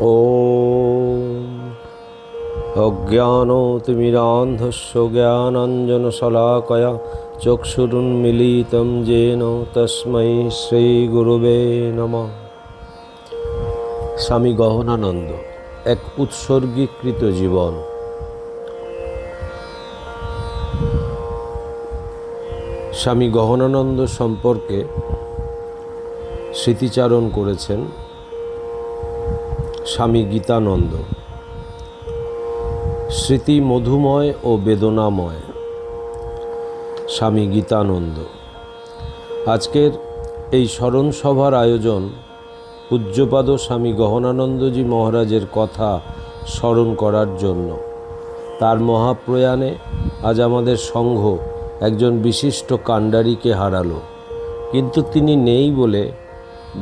ॐ अज्ञानोतिमिरान्धस्य ज्ञानाञ्जनशलाकया चक्षुरुन्मिलितं येन তস্মৈ শ্রীগুরুবে নমঃ স্বামী গহনানন্দ এক উৎসর্গীকৃত জীবন স্বামী গহনানন্দ সম্পর্কে স্মৃতিচারণ করেছেন স্বামী গীতানন্দ। স্মৃতি মধুময় ও বেদনাময়। স্বামী গীতানন্দ। আজকের এই স্মরণ সভার আয়োজন পূজ্যপাদ স্বামী গহনানন্দজি মহারাজের কথা স্মরণ করার জন্য। তার মহাপ্রয়াণে আজ আমাদের সংঘ একজন বিশিষ্ট কাণ্ডারিকে হারালো। কিন্তু তিনি নেই বলে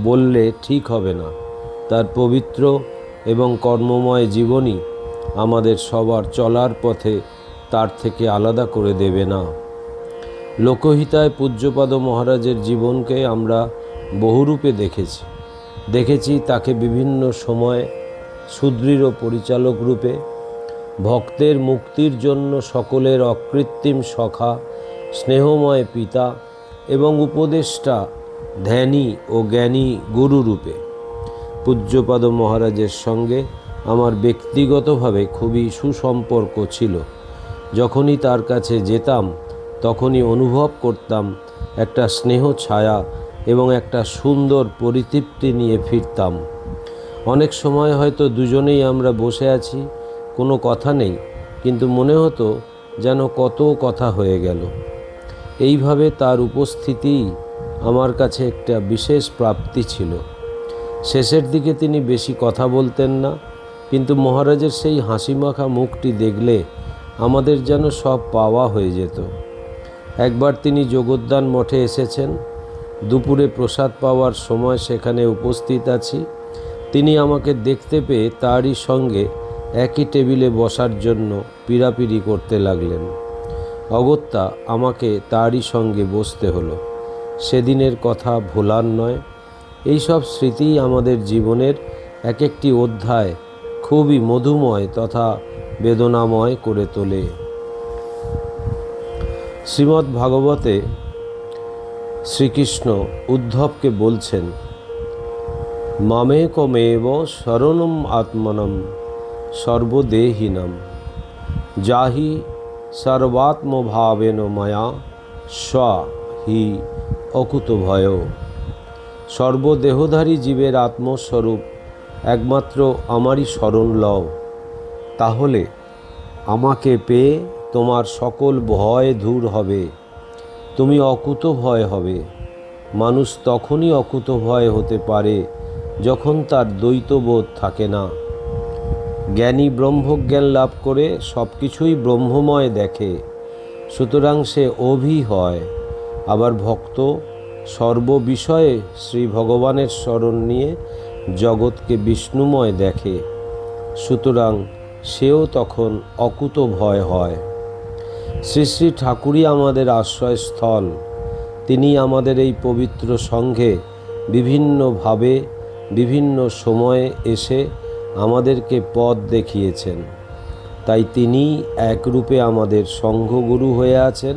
বললে ঠিক হবে না। তার পবিত্র এবং কর্মময় জীবনই আমাদের সবার চলার পথে তার থেকে আলাদা করে দেবে না। লোকহিতায় পূজ্যপাদ মহারাজের জীবনকে আমরা বহুরূপে দেখেছি। দেখেছি তাকে বিভিন্ন সময়ে সুদৃঢ় পরিচালক রূপে, ভক্তের মুক্তির জন্য সকলের অকৃত্রিম সখা, স্নেহময় পিতা এবং উপদেষ্টা, ধ্যানী ও জ্ঞানী গুরুরূপে পূজ্যপাদ মহারাজের সঙ্গে আমার ব্যক্তিগতভাবে খুবই সুসম্পর্ক ছিল। যখনই তার কাছে যেতাম, তখনই অনুভব করতাম একটা স্নেহ ছায়া এবং একটা সুন্দর পরিতৃপ্তি নিয়ে ফিরতাম। অনেক সময় হয়তো দুজনেই আমরা বসে আছি, কোনো কথা নেই, কিন্তু মনে হতো যেন কত কথা হয়ে গেল। এইভাবে তার উপস্থিতি আমার কাছে একটা বিশেষ প্রাপ্তি ছিল। শেষের দিকে তিনি বেশি কথা বলতেন না, কিন্তু মহারাজের সেই হাসিমাখা মুখটি দেখলে আমাদের যেন সব পাওয়া হয়ে যেত। একবার তিনি যোগদান মঠে এসেছেন, দুপুরে প্রসাদ পাওয়ার সময় সেখানে উপস্থিত আছি। তিনি আমাকে দেখতে পেয়ে তারই সঙ্গে একই টেবিলে বসার জন্য পিড়াপিড়ি করতে লাগলেন। অগত্যা আমাকে তারই সঙ্গে বসতে হলো। সেদিনের কথা ভোলার নয় এইসব স্মৃতিই আমাদের জীবনের এক একটি অধ্যায় খুবই মধুময় তথা বেদনাময় করে তোলে। শ্রীমদ্ ভাগবতে শ্রীকৃষ্ণ উদ্ধবকে বলছেন, মামেকমেব শরণম আত্মনম সর্বদেহিনম। যাহি সর্বাত্মভাবেন মায়া স্ব হি অকুত ভয় সর্বদেহধারী জীবের আত্মস্বরূপ একমাত্র আমারই স্মরণ লও। তাহলে আমাকে পেয়ে তোমার সকল ভয় দূর হবে। তুমি অকুত ভয় হবে। মানুষ তখনই অকুত ভয় হতে পারে যখন তার দ্বৈতবোধ থাকে না। জ্ঞানী ব্রহ্মজ্ঞান লাভ করে সব কিছুই ব্রহ্মময় দেখে। সুতরাং সে অভি হয়, আবার ভক্ত সর্ববিষয়ে শ্রী ভগবানের স্মরণ নিয়ে জগৎকে বিষ্ণুময় দেখে। সুতরাং সেও তখন অকুত ভয় হয়। শ্রী শ্রী ঠাকুরই আমাদের আশ্রয়স্থল। তিনি আমাদের এই পবিত্র সঙ্ঘে বিভিন্নভাবে, বিভিন্ন সময়ে এসে আমাদেরকে পথ দেখিয়েছেন। তাই তিনি একরূপে আমাদের সংঘগুরু হয়ে আছেন।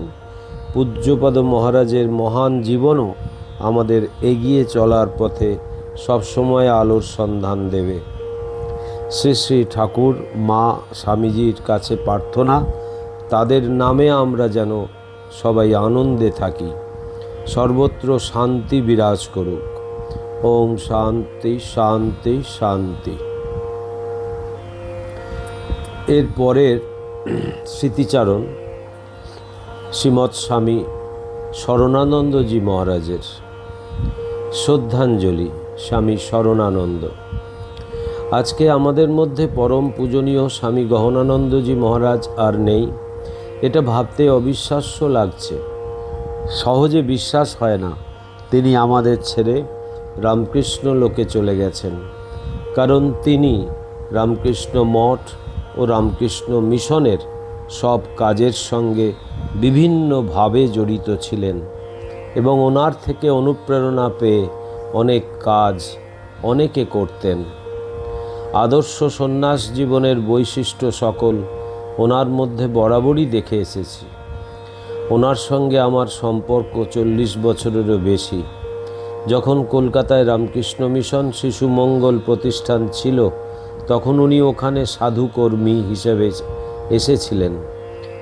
পূজ্যপদ মহারাজের মহান জীবনও আমাদের এগিয়ে চলার পথে সবসময় আলোর সন্ধান দেবে। শ্রী শ্রী ঠাকুর, মা, স্বামীজির কাছে প্রার্থনা, তাদের নামে আমরা যেন সবাই আনন্দে থাকি। সর্বত্র শান্তি বিরাজ করুক। ওম শান্তি শান্তি শান্তি। এর পরের স্মৃতিচারণ শ্রীমৎ স্বামী শরণানন্দজি মহারাজের শ্রদ্ধাঞ্জলি, স্বামী শরণানন্দ। আজকে আমাদের মধ্যে পরম পূজনীয় স্বামী গহনানন্দজি মহারাজ আর নেই। এটা ভাবতে অবিশ্বাস্য লাগছে। সহজে বিশ্বাস হয় না। তিনি আমাদের ছেড়ে রামকৃষ্ণ লোকে চলে গেছেন। কারণ তিনি রামকৃষ্ণ মঠ ও রামকৃষ্ণ মিশনের সব কাজের সঙ্গে বিভিন্নভাবে জড়িত ছিলেন এবং ওনার থেকে অনুপ্রেরণা পেয়ে অনেক কাজ অনেকে করতেন। আদর্শ সন্ন্যাস জীবনের বৈশিষ্ট্য সকল ওনার মধ্যে বরাবরই দেখে এসেছি। ওনার সঙ্গে আমার সম্পর্ক চল্লিশ বছরেরও বেশি। যখন কলকাতায় রামকৃষ্ণ মিশন শিশু মঙ্গল প্রতিষ্ঠান ছিল, তখন উনি ওখানে সাধুকর্মী হিসেবে এসেছিলেন।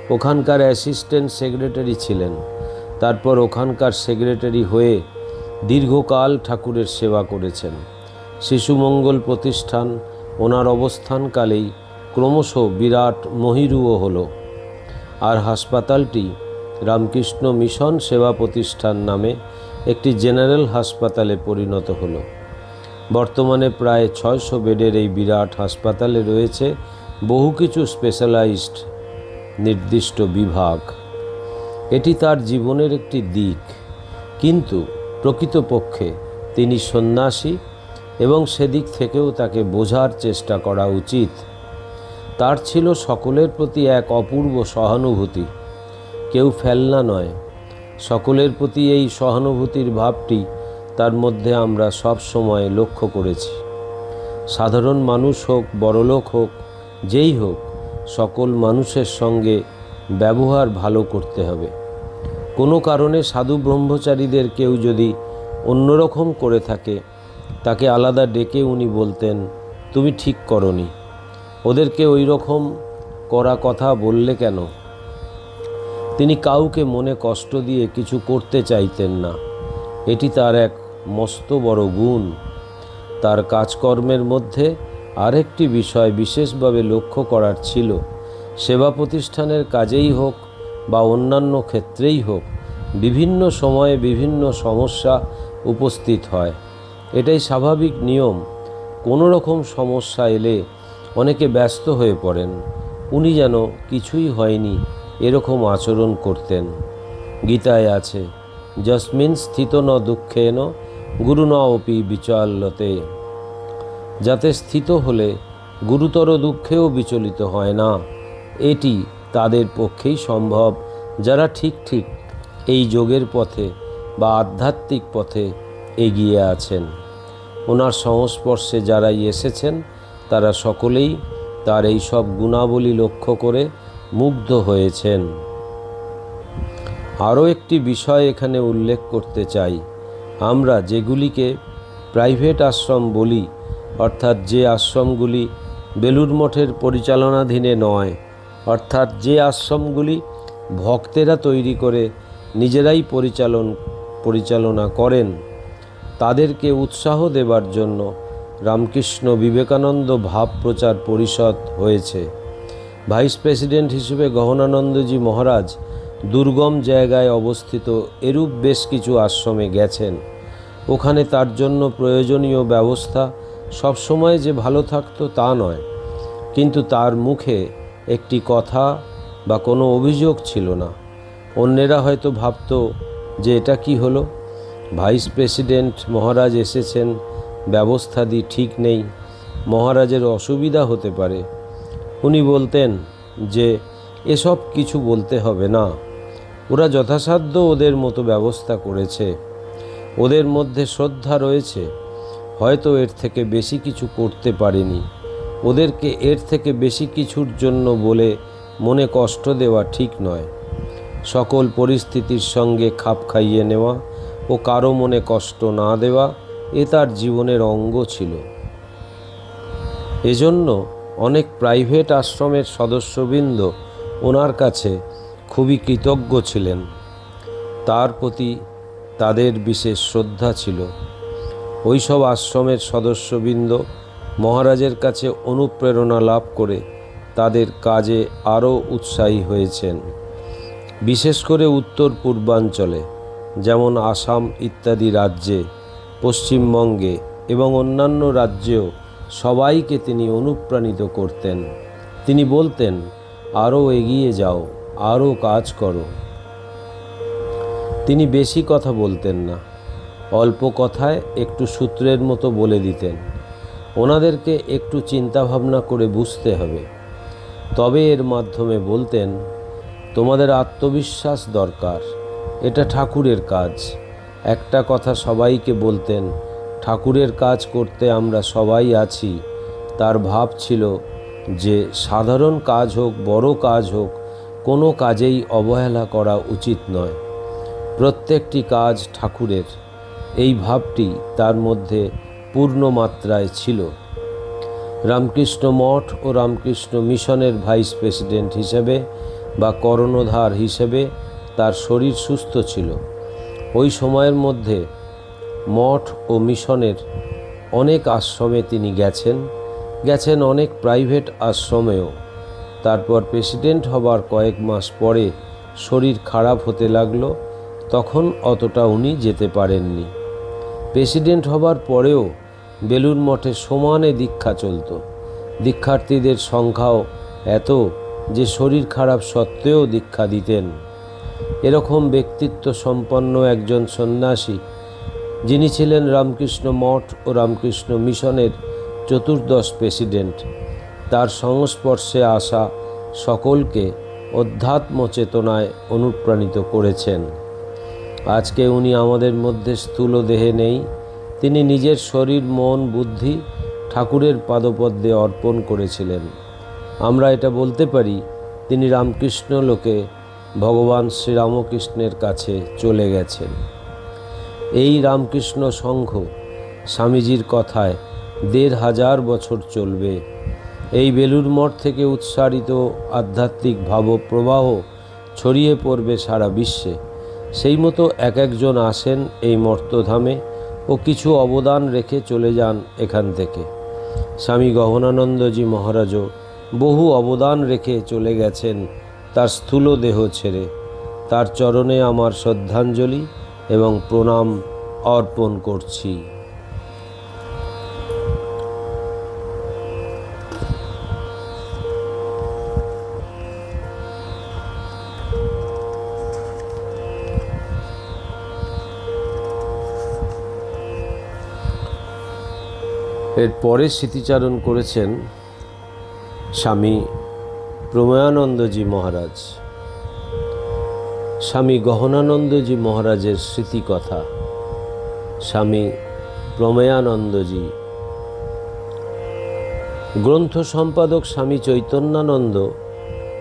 ওখানকার অ্যাসিস্ট্যান্ট সেক্রেটারি ছিলেন। তারপর ওখানকার সেক্রেটারি হয়ে দীর্ঘকাল ঠাকুরের সেবা করেছেন। শিশু মঙ্গল প্রতিষ্ঠান ওনার অবস্থানকালেই ক্রমশ বিরাট মহিরুও হলো। আর হাসপাতালটি রামকৃষ্ণ মিশন সেবা প্রতিষ্ঠান নামে একটি জেনারেল হাসপাতালে পরিণত হলো। বর্তমানে প্রায় ছয়শো বেডের এই বিরাট হাসপাতালে রয়েছে বহু কিছু স্পেশালাইজড নির্দিষ্ট বিভাগ। এটি তার জীবনের একটি দিক। কিন্তু প্রকৃতপক্ষে তিনি সন্ন্যাসী এবং সেদিক থেকেও তাকে বোঝার চেষ্টা করা উচিত। তার ছিল সকলের প্রতি এক অপূর্ব সহানুভূতি। কেউ ফেলনা নয়। সকলের প্রতি এই সহানুভূতির ভাবটি তার মধ্যে আমরা সব সময় লক্ষ্য করেছি। সাধারণ মানুষ হোক, বড়লোক হোক যেই হোক, সকল মানুষের সঙ্গে ব্যবহার ভালো করতে হবে। কোনো কারণে সাধু ব্রহ্মচারীদের কেউ যদি অন্যরকম করে থাকে, তাকে আলাদা ডেকে উনি বলতেন, তুমি ঠিক করনি। ওদেরকে ওই রকম করা কথা বললে কেন? তিনি কাউকে মনে কষ্ট দিয়ে কিছু করতে চাইতেন না। এটি তার এক মস্ত বড় গুণ। তার কাজকর্মের মধ্যে আরেকটি বিষয় বিশেষভাবে লক্ষ্য করার ছিল। সেবা প্রতিষ্ঠানের কাজেই হোক বা অন্যান্য ক্ষেত্রেই হোক, বিভিন্ন সময়ে বিভিন্ন সমস্যা উপস্থিত হয়। এটাই স্বাভাবিক নিয়ম। কোনো রকম সমস্যা এলে অনেকে ব্যস্ত হয়ে পড়েন। উনি যেন কিছুই হয়নি এরকম আচরণ করতেন। গীতায় আছে, যস্মিন স্থিত ন দুঃখেন, গুরু ন অপি যাতে স্থিত হলে গুরুতর দুঃখেও বিচলিত হয় না। এটি তাদের পক্ষেই সম্ভব, যারা ঠিক ঠিক এই যোগের পথে বা আধ্যাত্মিক পথে এগিয়ে আছেন। ওনার সংস্পর্শে যারাই এসেছেন, তারা সকলেই তার এই সব গুণাবলী লক্ষ্য করে মুগ্ধ হয়েছেন। আরও একটি বিষয় এখানে উল্লেখ করতে চাই। আমরা যেগুলিকে প্রাইভেট আশ্রম বলি অর্থাৎ যে আশ্রমগুলি বেলুর মঠের পরিচালনাধীনে নয়, অর্থাৎ যে আশ্রমগুলি ভক্তেরা তৈরি করে নিজেরাই পরিচালন, পরিচালনা করেন, তাদেরকে উৎসাহ দেবার জন্য রামকৃষ্ণ বিবেকানন্দ ভাব প্রচার পরিষদ হয়েছে। ভাইস প্রেসিডেন্ট হিসেবে গহনানন্দজি মহারাজ দুর্গম জায়গায় অবস্থিত এরূপ বেশ কিছু আশ্রমে গেছেন। ওখানে তার জন্য প্রয়োজনীয় ব্যবস্থা সবসময় যে ভালো থাকতো তা নয়, কিন্তু তার মুখে একটি কথা বা কোনো অভিযোগ ছিল না। অন্যেরা হয়তো ভাবতো যে এটা কি হলো? ভাইস প্রেসিডেন্ট মহারাজ এসেছেন ব্যবস্থাদি ঠিক নেই, মহারাজের অসুবিধা হতে পারে। উনি বলতেন যে, এসব কিছু বলতে হবে না। ওরা যথাসাধ্য ওদের মতো ব্যবস্থা করেছে। ওদের মধ্যে শ্রদ্ধা রয়েছে। হয়তো এর থেকে বেশি কিছু করতে পারেনি। ওদেরকে এর থেকে বেশি কিছুর জন্য বলে মনে কষ্ট দেওয়া ঠিক নয়। সকল পরিস্থিতির সঙ্গে খাপ খাইয়ে নেওয়া ও কারও মনে কষ্ট না দেওয়া এ তার জীবনের অঙ্গ ছিল। এজন্য অনেক প্রাইভেট আশ্রমের সদস্যবৃন্দ ওনার কাছে খুবই কৃতজ্ঞ ছিলেন। তার প্রতি তাদের বিশেষ শ্রদ্ধা ছিল। ওইসব আশ্রমের সদস্যবৃন্দ মহারাজের কাছে অনুপ্রেরণা লাভ করে তাদের কাজে আরও উৎসাহী হয়েছেন। বিশেষ করে উত্তর পূর্বাঞ্চলে, যেমন আসাম ইত্যাদি রাজ্যে, পশ্চিমবঙ্গে এবং অন্যান্য রাজ্যেও সবাইকে তিনি অনুপ্রাণিত করতেন। তিনি বলতেন, আরও এগিয়ে যাও, আরও কাজ করো। তিনি বেশি কথা বলতেন না। অল্প কথায় একটু সূত্রের মতো বলে দিতেন। ওনাদেরকে একটু চিন্তাভাবনা করে বুঝতে হবে। তবে এর মাধ্যমে বলতেন, তোমাদের আত্মবিশ্বাস দরকার। এটা ঠাকুরের কাজ। একটা কথা সবাইকে বলতেন, ঠাকুরের কাজ করতে আমরা সবাই আছি। তার ভাব ছিল যে, সাধারণ কাজ হোক, বড় কাজ হোক, কোনো কাজেই অবহেলা করা উচিত নয়। প্রত্যেকটি কাজ ঠাকুরের। এই ভাবটি তার মধ্যে পূর্ণ মাত্রায় ছিল। রামকৃষ্ণ মঠ ও রামকৃষ্ণ মিশনের ভাইস প্রেসিডেন্ট হিসেবে বা করণধার হিসেবে তার শরীর সুস্থ ছিল। ওই সময়ের মধ্যে মঠ ও মিশনের অনেক আশ্রমে তিনি গেছেন গেছেন অনেক প্রাইভেট আশ্রমেও। তারপর প্রেসিডেন্ট হবার কয়েক মাস পরে শরীর খারাপ হতে লাগল, তখন অতটা উনি যেতে পারেননি। প্রেসিডেন্ট হবার পরেও বেলুন মঠে সমানে দীক্ষা চলত। দীক্ষার্থীদের সংখ্যাও এত যে শরীর খারাপ সত্ত্বেও দীক্ষা দিতেন। এরকম ব্যক্তিত্ব সম্পন্ন একজন সন্ন্যাসী, যিনি ছিলেন রামকৃষ্ণ মঠ ও রামকৃষ্ণ মিশনের চতুর্দশ প্রেসিডেন্ট। তার সংস্পর্শে আসা সকলকে অধ্যাত্ম চেতনায় অনুপ্রাণিত করেছেন। আজকে উনি আমাদের মধ্যে স্থূল দেহে নেই। তিনি নিজের শরীর, মন, বুদ্ধি ঠাকুরের পাদপদ্মে অর্পণ করেছিলেন। আমরা এটা বলতে পারি, তিনি রামকৃষ্ণ লোকে ভগবান শ্রীরামকৃষ্ণের কাছে চলে গেছেন। এই রামকৃষ্ণ সংঘ স্বামীজির কথায় দেড় হাজার বছর চলবে। এই বেলুর মঠ থেকে উৎসারিত আধ্যাত্মিক ভাবপ্রবাহ ছড়িয়ে পড়বে সারা বিশ্বে। সেই মতো এক একজন আসেন এই মর্তধামে ও কিছু অবদান রেখে চলে যান এখান থেকে। স্বামী গহনানন্দজি মহারাজও বহু অবদান রেখে চলে গেছেন তার স্থূল দেহ ছেড়ে। তার চরণে আমার শ্রদ্ধাঞ্জলি এবং প্রণাম অর্পণ করছি। এর পরে স্মৃতিচারণ করেছেন স্বামী প্রময়ানন্দজি মহারাজ। স্বামী গহনানন্দজি মহারাজের স্মৃতিকথা। স্বামী প্রমেয়ানন্দজি। গ্রন্থ সম্পাদক স্বামী চৈতন্যানন্দ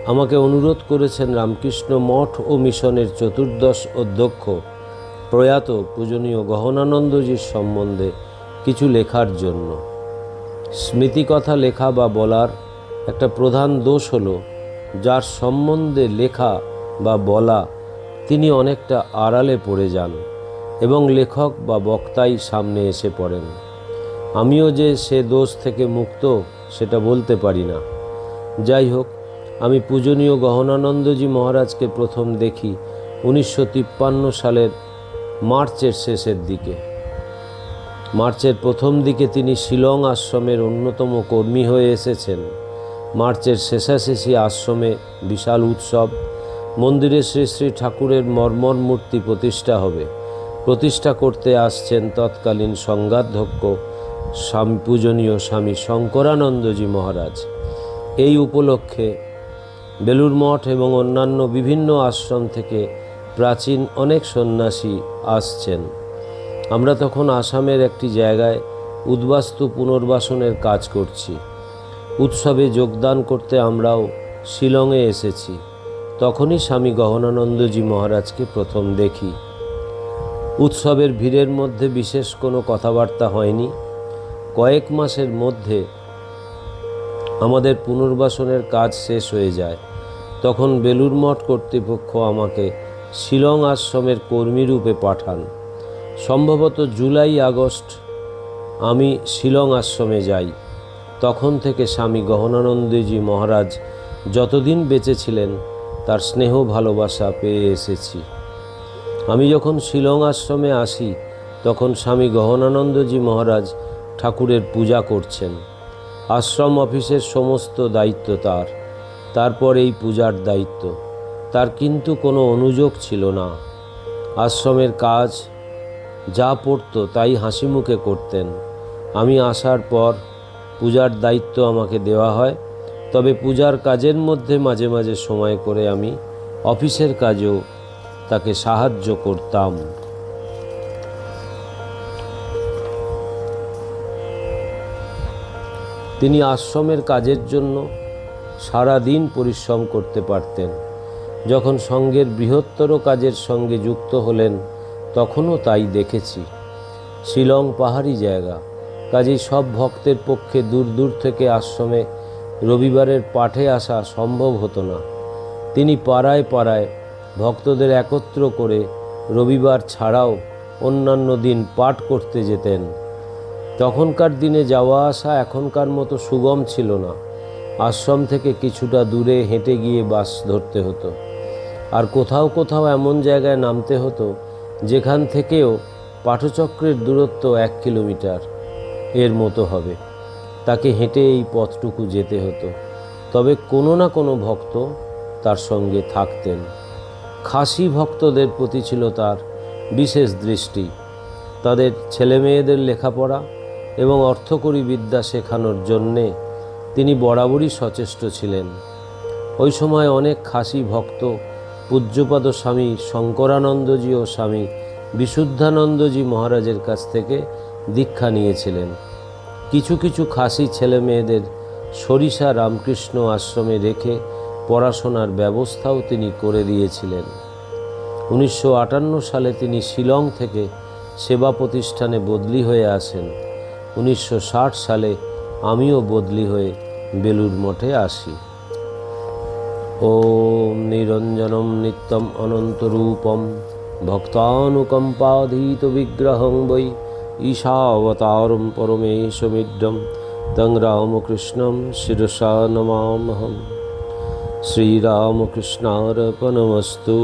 আমাকে অনুরোধ করেছেন রামকৃষ্ণ মঠ ও মিশনের চতুর্দশ অধ্যক্ষ প্রয়াত পূজনীয় গহনানন্দজির সম্বন্ধে কিছু লেখার জন্য। স্মৃতিকথা লেখা বা বলার একটা প্রধান দোষ হলো, যার সম্বন্ধে লেখা বা বলা তিনি অনেকটা আড়ালে পড়ে যান এবং লেখক বা বক্তাই সামনে এসে পড়েন। আমিও যে সে দোষ থেকে মুক্ত, সেটা বলতে পারি না। যাই হোক, আমি পূজনীয় গহনানন্দজি মহারাজকে প্রথম দেখি উনিশশো তিপ্পান্ন সালের মার্চের শেষের দিকে। মার্চের প্রথম দিকে তিনি শিলং আশ্রমের অন্যতম কর্মী হয়ে এসেছেন। মার্চের শেষাশেষি আশ্রমে বিশাল উৎসব। মন্দিরে শ্রী শ্রী ঠাকুরের মর্মর মূর্তি প্রতিষ্ঠা হবে। প্রতিষ্ঠা করতে আসছেন তৎকালীন সংঘাধ্যক্ষ স্বামী পূজনীয় স্বামী শঙ্করানন্দজি মহারাজ। এই উপলক্ষে বেলুর মঠ এবং অন্যান্য বিভিন্ন আশ্রম থেকে প্রাচীন অনেক সন্ন্যাসী আসছেন। আমরা তখন আসামের একটি জায়গায় উদ্বাস্তু পুনর্বাসনের কাজ করছি। উৎসবে যোগদান করতে আমরাও শিলংয়ে এসেছি। তখনই স্বামী গহনানন্দজি মহারাজকে প্রথম দেখি। উৎসবের ভিড়ের মধ্যে বিশেষ কোনো কথাবার্তা হয়নি। কয়েক মাসের মধ্যে আমাদের পুনর্বাসনের কাজ শেষ হয়ে যায়। তখন বেলুর মঠ কর্তৃপক্ষ আমাকে শিলং আশ্রমের কর্মীরূপে পাঠান। সম্ভবত জুলাই, আগস্ট, আমি শিলং আশ্রমে যাই। তখন থেকে স্বামী গহনানন্দজি মহারাজ যতদিন বেঁচে ছিলেন, তার স্নেহ ভালোবাসা পেয়ে এসেছি। আমি যখন শিলং আশ্রমে আসি, তখন স্বামী গহনানন্দজি মহারাজ ঠাকুরের পূজা করছেন। আশ্রম অফিসের সমস্ত দায়িত্ব তার, তারপর এই পূজার দায়িত্ব। তার কিন্তু কোনো অনুযোগ ছিল না। আশ্রমের কাজ যা পড়তো তাই হাসি মুখে করতেন। আমি আসার পর পূজার দায়িত্ব আমাকে দেওয়া হয়, তবে পূজার কাজের মধ্যে মাঝে মাঝে সময় করে আমি অফিসের কাজেও তাকে সাহায্য করতাম। তিনি আশ্রমের কাজের জন্য সারা দিন পরিশ্রম করতে পারতেন। যখন সঙ্গের বৃহত্তর কাজের সঙ্গে যুক্ত হলেন তখনও তাই দেখেছি। শিলং পাহাড়ি জায়গা। কাজেই সব ভক্তের পক্ষে দূর দূর থেকে আশ্রমে রবিবারের পাঠে আসা সম্ভব হতো না। তিনি পাড়ায় পাড়ায় ভক্তদের একত্র করে রবিবার ছাড়াও অন্যান্য দিন পাঠ করতে যেতেন। তখনকার দিনে যাওয়া আসা এখনকার মতো সুগম ছিল না। আশ্রম থেকে কিছুটা দূরে হেঁটে গিয়ে বাস ধরতে হতো। আর কোথাও কোথাও এমন জায়গায় নামতে হতো যেখান থেকেও পাঠচক্রের দূরত্ব এক কিলোমিটার। এর মতো হবে। তাকে হেঁটে এই পথটুকু যেতে হতো। তবে কোনো না কোনো ভক্ত তার সঙ্গে থাকতেন। খাসি ভক্তদের প্রতি ছিল তার বিশেষ দৃষ্টি। তাদের ছেলেমেয়েদের লেখাপড়া এবং অর্থকরী বিদ্যা শেখানোর জন্যে তিনি বরাবরই সচেষ্ট ছিলেন। ওই সময় অনেক খাসি ভক্ত পূজ্যপাদ স্বামী শঙ্করানন্দজি ও স্বামী বিশুদ্ধানন্দজি মহারাজের কাছ থেকে দীক্ষা নিয়েছিলেন। কিছু কিছু খাসি ছেলে মেয়েদের সরিষা রামকৃষ্ণ আশ্রমে রেখে পড়াশোনার ব্যবস্থাও তিনি করে দিয়েছিলেন। উনিশশো আটান্ন সালে তিনি শিলং থেকে সেবা প্রতিষ্ঠানে বদলি হয়ে আসেন। উনিশশো ষাট সালে আমিও বদলি হয়ে বেলুর মঠে আসি। নিরঞ্জনম নিত্যম অনন্তরূপম ভক্তানুকম্পাধীত বিগ্রহং বৈ ঈশাবতারম পরমেশমিড্ডম তং রামকৃষ্ণম শিরসা নমামহম শ্রীরামকৃষ্ণার্পণমস্তু